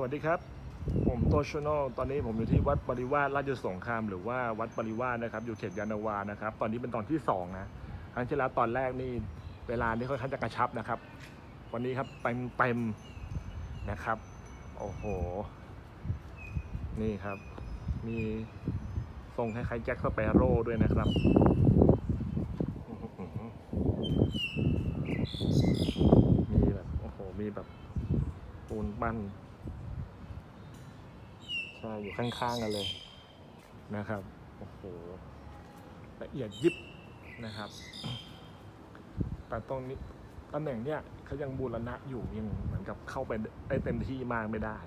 สวัสดีครับ ผมโตชโนตอนนี้ผมอยู่ที่วัดปริวาสราชสงคราม หรือว่าวัดปริวาสนะครับ อยู่เขตยานาวานะครับ ตอนนี้เป็นตอนที่สองนะครั้งที่แล้วตอนแรกนี่เวลานี่ค่อนข้างจะกระชับนะครับ วันนี้ครับเต็มเต็มๆนะครับ โอ้โห นี่ครับ มีทรงคล้ายๆแจ็คสเปโร่ด้วยนะครับมีแบบ โอ้โห มีแบบปูนปั้น ช่อยู่ข้างๆกันเลยนะครับโอ้โหละเอียดยิบนะครับแต่ตรงนี้ตำแหน่งเนี้ยเขายังบูรณะอยู่ยังเหมือนกับเข้าไปได้เต็มที่มากไม่ได้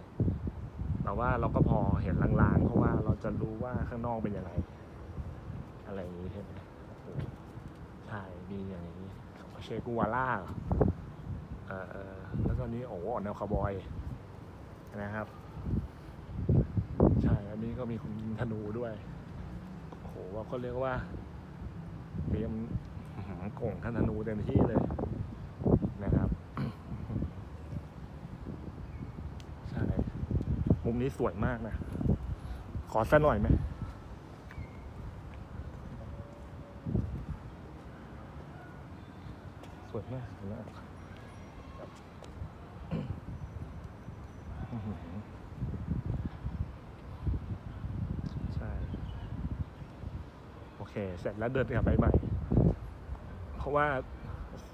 แต่ว่าเราก็พอเห็นลางๆ เพราะว่าเราจะรู้ว่าข้างนอกเป็นยังไง อะไรอย่างนี้ใช่ไหมใช่มีอย่างนี้เชกูวาล่าเอเอ่อแล้วก็นี้โอ้โหแนวคาวบอยนะครับ นี้ก็มีคุณยิงธนูด้วยโอ้โหว่าเขาเรียกว่าเตรียมโก่งท่านธนูเต็มที่เลยนะครับใช่มุมนี้สวยมากนะ ขอสักหน่อยไหมสวยมากสวยมากอใช่ โอ เค เสร็จแล้วเดินกลับไปใหม่ เพราะว่า โอ้โห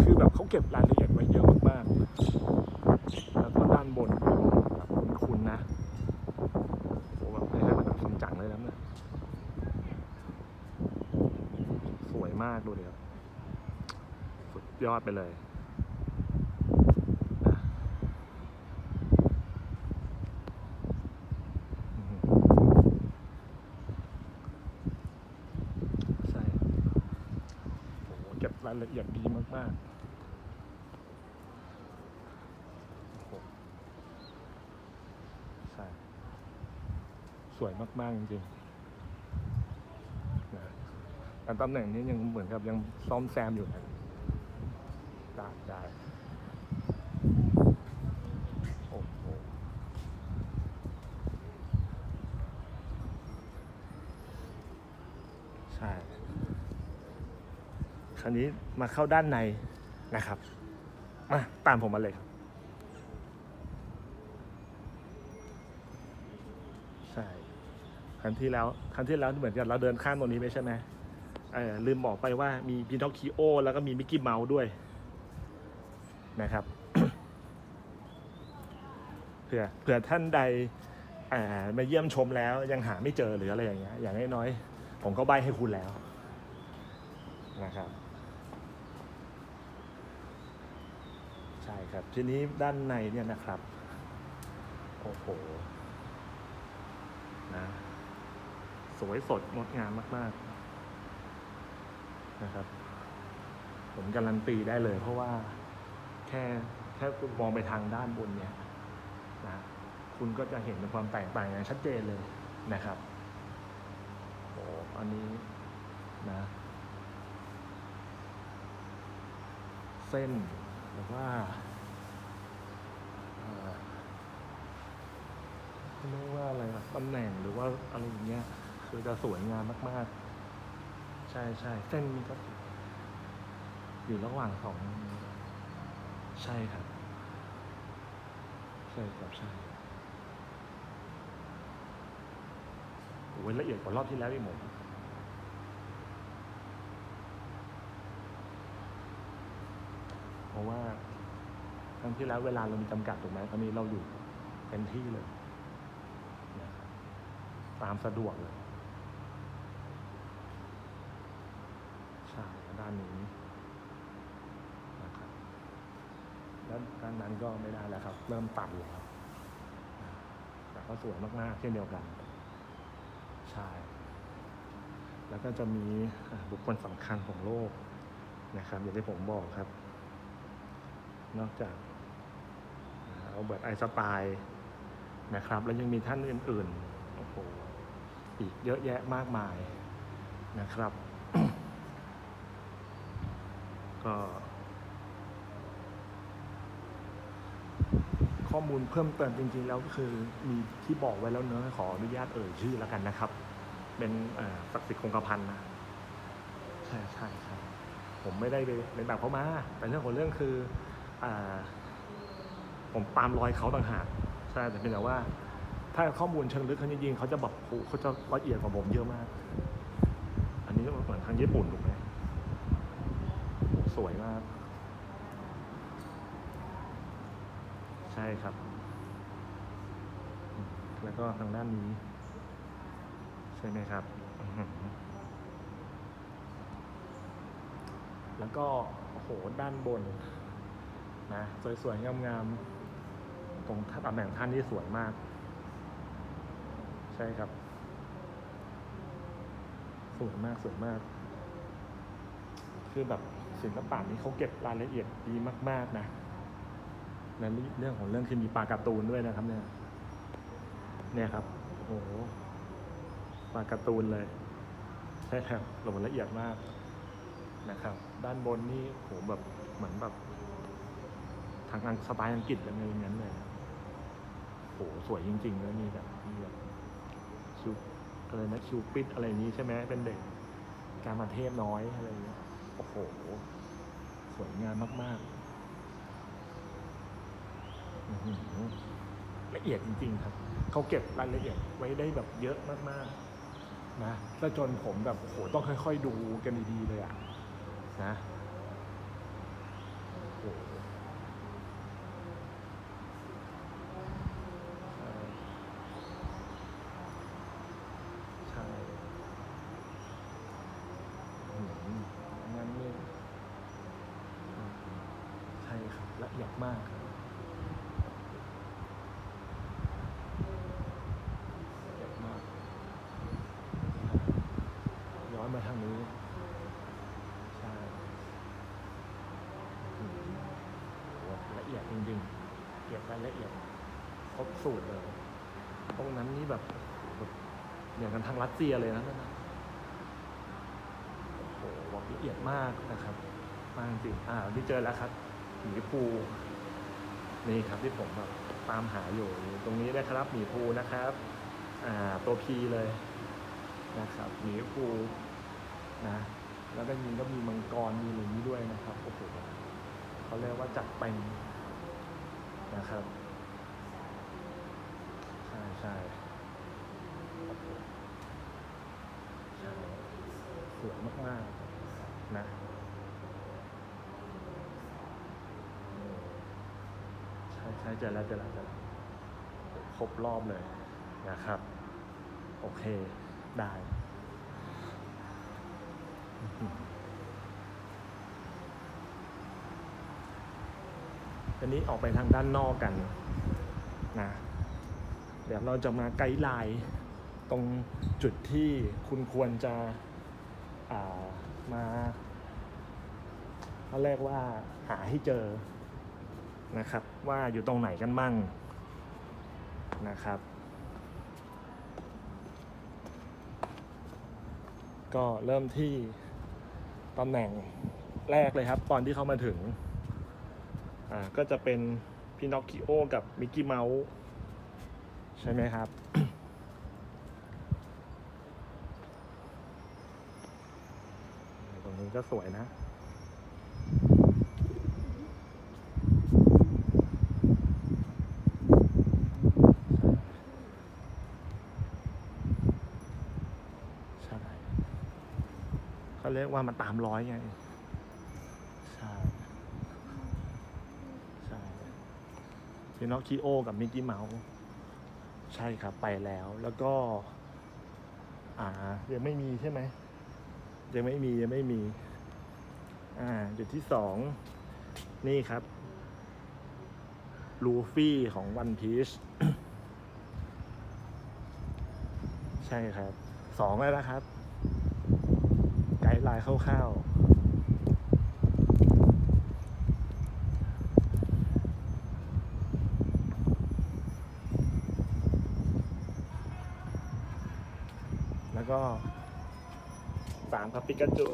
คือแบบเขาเก็บรายละเอียดไว้เยอะมากๆแล้วก็ด้านบนแบบคุณนะโอ้โหแบบให้ให้มันแบบจริงจังเลยแล้วเนี่ยสวยมากดูเดียวสุดยอดไปเลย อืมใช่ โอ้โหเก็บ รายละเอียดดีมากๆโอ้โหใช่สวยมาก ๆ จริงๆนะแต่ตำแหน่งนี้ยังเหมือนกับยังซ่อมแซมอยู่นะได้ได้โอ้โหใช่ ราวนี้มาเข้าด้านในนะครับมาตามผมมาเลยครับใช่ครั้งที่แล้วครั้งที่แล้วเหมือนกันเราเดินข้ามตรงนี้ไปใช่ไหมเออลืมบอกไปว่ามีพีนอคคิโอแล้วก็มีมิกกี้เมาส์ด้วยนะครับเผื่อเผื่อท่านใดมาเยี่ยมชมแล้วยังหาไม่เจอหรืออะไรอย่างเงี้ยอย่างน้อยๆผมก็ใบให้คุณแล้วนะครับ ใช่ ครับ ทีนี้ด้านในเนี่ยนะครับ โอ้โห นะ สวยสดงดงามมาก ๆ นะครับ ผมการันตีได้เลย เพราะว่าแค่แค่คุณมองไปทางด้านบนเนี่ยนะคุณก็จะเห็นความแตกต่างอย่างชัดเจนเลยนะครับโอ้อันนี้นะ เส้นหรือว่าเอ่อ เรียกว่าอะไรอะตำแหน่งหรือว่าอะไรอย่างเงี้ยคือจะสวยงามมากๆ ใช่ใช่เส้นนี้ก็อยู่ระหว่างสองใช่ครับ ใช่ครับใช่โอ้ยละเอียดกว่ารอบที่แล้วอีกหมดเพราะว่าครั้งที่แล้วเวลาเรามีจำกัดถูกไหมครั้งนี้เราอยู่เต็มที่เลย ตามสะดวกเลยใช่ด้านนี้นะครับแล้วด้านนั้นก็ไม่ได้แล้วครับ เริ่มตันแล้วแต่ก็สวยมากๆเช่นเดียวกัน ใช่ แล้วก็จะมีบุคคลสำคัญของโลกนะครับอย่างที่ผมบอกครับ นอกจากเอาเบิร์ตไอน์สไตน์นะครับ แล้วยังมีท่านอื่น ๆ โอ้โห อีกเยอะแยะมากมายนะครับ ก็ ข้อมูลเพิ่มเติมจริง ๆ แล้วก็คือมีที่บอกไว้แล้วเนอะขออนุญาตเอ่ยชื่อแล้วกันนะครับ เป็นศักดิ์สิทธิ์คงกระพันนะใช่ใช่ครับผมไม่ได้ไปเป็นแบบเขามา แต่เรื่องของเรื่องคืออผมตามรอยเขาต่างหากใช่แต่เป็นแต่ว่า ถ้าข้อมูลเชิงลึกเขาจริงๆเขาจะแบบโหเขาจะละเอียดกว่าผมเยอะมาก อันนี้เหมือนทางญี่ปุ่นถูกไหมสวยมาก ใช่ครับ แล้วก็ทางด้านนี้ ใช่ไหมครับ แล้วก็โอ้โหด้านบนนะสวยๆงามๆตรงท่าตำแหน่งท่านที่สวยมาก ใช่ครับ สวยมากสวยมาก คือแบบศิลปะนี้เขาเก็บรายละเอียดดีมาก ๆ นะในเรื่องของเรื่องคือมีปลาการ์ตูนด้วยนะครับ เนี่ย เนี่ยครับโอ้โหปลาการ์ตูนเลย ใช่ครับลงละเอียดมากนะครับ ด้านบนนี่โหแบบเหมือนแบบ ทางอังสไตล์อังกฤษอะไรอย่างนั้นเลยโหสวยจริง ๆ แล้วมีแบบมีแบบ อะไรนะคิวปิดอะไรอย่างนี้ใช่ไหมเป็นเด็กการมาเทพน้อยอะไรอย่างเงี้ยโอ้โห สวยงามมากๆละเอียดจริง ๆ ครับ เขาเก็บรายละเอียดไว้ได้แบบเยอะมากๆนะแล้วจนผมแบบโอ้โหต้องค่อย ๆ ดูกันดีๆเลยอะนะโอ้โหใช่ใช่อืมอันนั้นนี่อืมใช่ครับละเอียด มากครับเอียดมากย้อนมาทางนี้ใช่อืมโหละเอียดจริงๆเก็บรายละเอียดครบสูตรเลยตรงนั้นนี่แบบแบบอย่างกันทางรัสเซียเลยนะนั่นนะโอ้โหบอกละเอียดมากนะครับมากจริงอ่าที่เจอแล้วครับหมีภู นี่ครับที่ผมแบบตามหาอยู่ตรงนี้นะครับหมีภูนะครับ อ่าตัวพีเลยนะครับหมีภูนะแล้วก็ยิงก็มีมังกรมีอะไรอย่างนี้ด้วยนะครับโอ้โหเขาเรียกว่าจัดเต็มนะครับใช่ใช่ใช่สวยมากๆนะอืม ใช่เจอแล้วเจอแล้วเจอแล้วครบรอบเลยนะครับ โอเคได้อันนี้ออกไปทางด้านนอกกันนะเดี๋ยวเราจะมาไกด์ไลน์ตรงจุดที่คุณควรจะามาเขาเรียกว่าหาให้เจอ นะครับ ว่าอยู่ตรงไหนกันมั่งนะครับ ก็เริ่มที่ตำแหน่งแรกเลยครับ ตอนที่เขามาถึงอ่าก็จะเป็นพินอคคิโอกับมิกกี้เมาส์ใช่ไหมครับ ตรงนี้ก็สวยนะ ใช่ เขาเรียกว่ามันตามร้อยไงใช่ใช่พินอคคิโอกับมิกกี้เมาส์ใช่ครับไปแล้วแล้วก็ อ่า ยังไม่มีใช่ไหมยังไม่มียังไม่มี อ่า จุดที่สอง นี่ครับ ลูฟี่ของวันพีชใช่ครับ สองแล้วนะครับ ลน์คร่าวๆ แล้วก็สามครับปิกาจู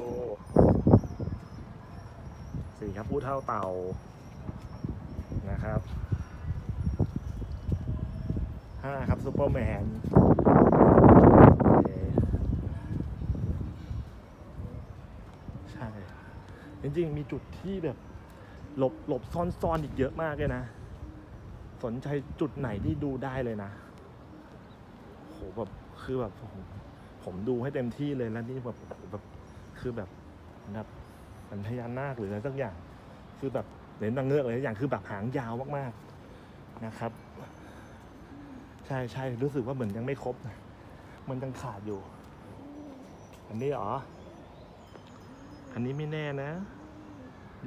สี่ครับผู้เท่าเต่านะครับห้าครับซูเปอร์แมนโอเคใช่ จริงๆมีจุดที่แบบหลบหลบซ่อนซ่อนอีกเยอะมากเลยนะ สนใจจุดไหนที่ดูได้เลยนะโหแบบคือแบบผมผมดูให้เต็มที่เลยแล้วนี่แบบโหแบบคือแบบแบบมันพญานาคหรืออะไรสักอย่าง คือแบบเหรียญนางเงือกอะไรสักอย่างคือแบบหางยาวมากๆนะครับ ใช่ใช่รู้สึกว่าเหมือนยังไม่ครบนะมันยังขาดอยู่ อันนี้เหรอ อันนี้ไม่แน่นะ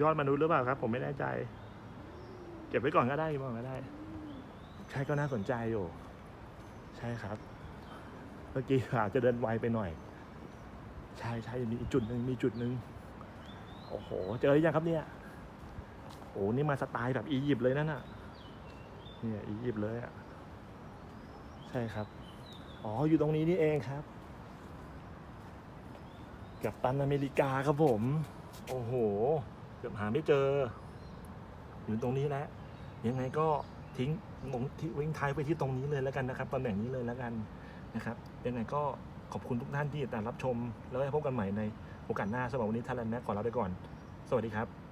ยอดมนุษย์หรือเปล่าครับ ผมไม่แน่ใจ เก็บไว้ก่อนก็ได้ก่อนก็ได้ ใช่ก็น่าสนใจอยู่ ใช่ครับ เมื่อกี้อาจจะเดินไวไปหน่อย ใช่ใช่มีจุดหนึ่งมีจุดหนึ่งโอ้โห เจอหรือยังครับเนี่ยโอ้นี่มาสไตล์แบบอียิปต์เลยนั่นน่ะ เนี่ยอียิปต์เลยอะ ใช่ครับ อ๋อ อยู่ตรงนี้นี่เองครับ กับตันอเมริกาครับผม โอ้โห เกือบหาไม่เจอ อยู่ตรงนี้แล้วยังไงก็ทิ้งลงที่วิ่งท้ายไปที่ตรงนี้เลยแล้วกันนะครับตำแหน่งนี้เลยแล้วกันนะครับยังไงก็ขอบคุณทุกท่านที่ติดตามรับชม แล้วไว้พบกันใหม่ในโอกาสหน้าสำหรับวันนี้ท่านแลนด์แม็กขอลาไปก่อน สวัสดีครับ